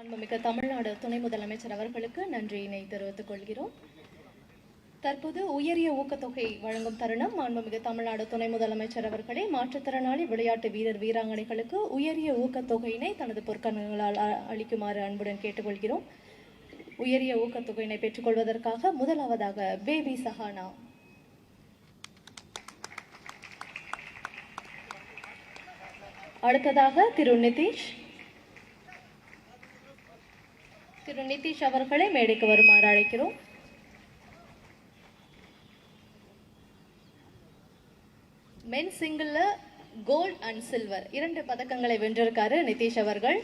அன்புமிக்க தமிழ்நாடு துணை முதலமைச்சர் அவர்களுக்கு நன்றியினை தெரிவித்துக் கொள்கிறோம். தற்போது உயரிய ஊக்கத்தொகை வழங்கும் தருணம் மாண்புமிகு தமிழ்நாடு துணை முதலமைச்சர் அவர்களே மாற்றுத்திறனாளி விளையாட்டு வீரர் வீராங்கனைகளுக்கு உயரிய ஊக்கத்தொகையினை தனது பொற்கணங்களால் அ- அளிக்குமாறு அன்புடன் கேட்டுக்கொள்கிறோம். உயரிய ஊக்கத்தொகையினை பெற்றுக்கொள்வதற்காக முதலாவதாக பேபி சஹானா. அடுத்ததாக திரு நிதிஷ் திரு நிதிஷ் அவர்களை மேடைக்கு வருமாறு அழைக்கிறோம். மென் சிங்கிளில் கோல்ட் அண்ட் சில்வர் இரண்டு பதக்கங்களை வென்றிருக்காரு நிதிஷ் அவர்கள்.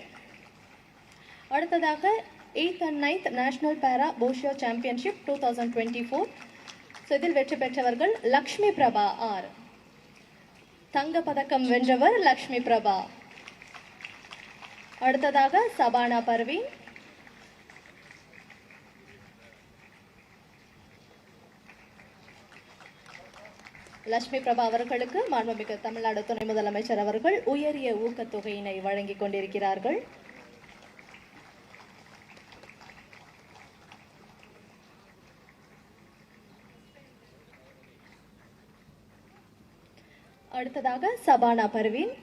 அடுத்ததாக eighth and ninth national para boccia championship two thousand twenty four இதில் வெற்றி பெற்றவர்கள் லக்ஷ்மி பிரபா ஆர். தங்க பதக்கம் வென்றவர் லக்ஷ்மி பிரபா. அடுத்ததாக சபானா பர்வீன். லட்சுமி பிரபா அவர்களுக்கு மாண்புமிகு தமிழ்நாடு துணை முதலமைச்சர் அவர்கள் உயரிய ஊக்கத்தொகையினை வழங்கிக் கொண்டிருக்கிறார்கள். அடுத்ததாக சபானா பர்வீன்.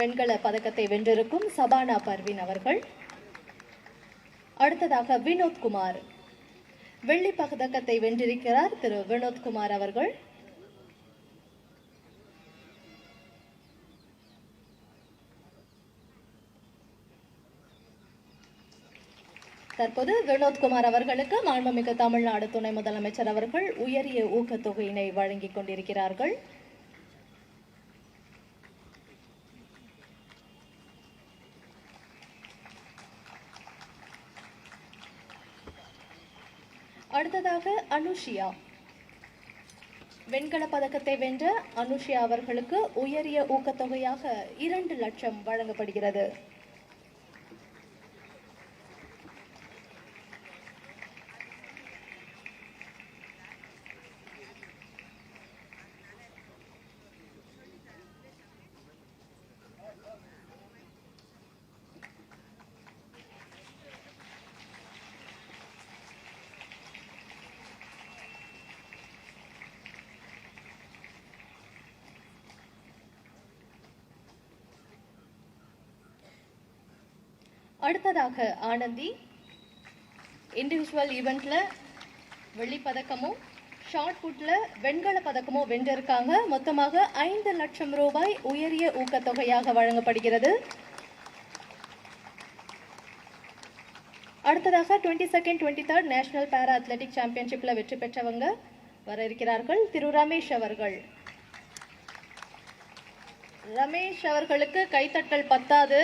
வெண்கல பதக்கத்தை வென்றிருக்கும் சபானா பர்வீன் அவர்கள். அடுத்ததாக வினோத்குமார் வெள்ளி பதக்கத்தை வென்றிருக்கிறார் திரு வினோத்குமார் அவர்கள். தற்போது வினோத்குமார் அவர்களுக்கு மாண்புமிகு தமிழ்நாடு துணை முதலமைச்சர் அவர்கள் உயரிய ஊக்கத்தொகையினை வழங்கிக் கொண்டிருக்கிறார்கள். அடுத்ததாக அனுஷியா. வெண்கல பதக்கத்தை வென்ற அனுஷியா அவர்களுக்கு உயரிய ஊக்கத்தொகையாக இரண்டு லட்சம் வழங்கப்படுகிறது. அடுத்ததாக ஆனந்தி. இண்டிவிஜுவல் ஈவெண்ட்ல வெள்ளி பதக்கமும் ஷார்ட் புட்ல வெண்கல பதக்கமும் வென்றிருக்காங்க. மொத்தமாக ஐந்து லட்சம் ரூபாய் உயரிய ஊக்கத்தொகையாக வழங்கப்படுகிறது. அடுத்ததாக twenty second twenty third national para athletic சாம்பியன்ஷிப்ல வெற்றி பெற்றவங்க வர இருக்கிறார்கள். திரு ரமேஷ் அவர்கள். ரமேஷ் அவர்களுக்கு கைத்தட்டல் பத்தாது.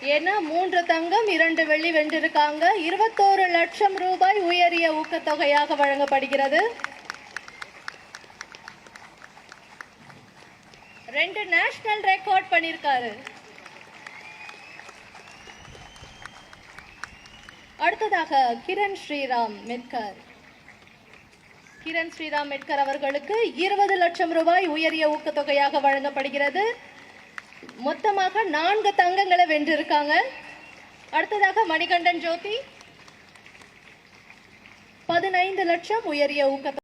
ஏன்னா மூன்று தங்கம் இரண்டு வெள்ளி வென்றிருக்காங்க. இருபத்தோரு லட்சம் ரூபாய் உயரிய ஊக்கத்தொகையாக வழங்கப்படுகிறது. ரெண்டு நேஷனல் ரெக்கார்ட் பண்ணியிருக்காரு அடுத்ததாக கிரண் ஸ்ரீராம் மெட்கர். கிரண் ஸ்ரீராம் மெட்கர் அவர்களுக்கு இருபது லட்சம் ரூபாய் உயரிய ஊக்கத்தொகையாக வழங்கப்படுகிறது. மொத்தமாக நான்கு தங்கங்களை வென்றிருக்காங்க. அடுத்ததாக மணிகண்டன் ஜோதி. பதினைந்து லட்சம் உயரிய ஊக்க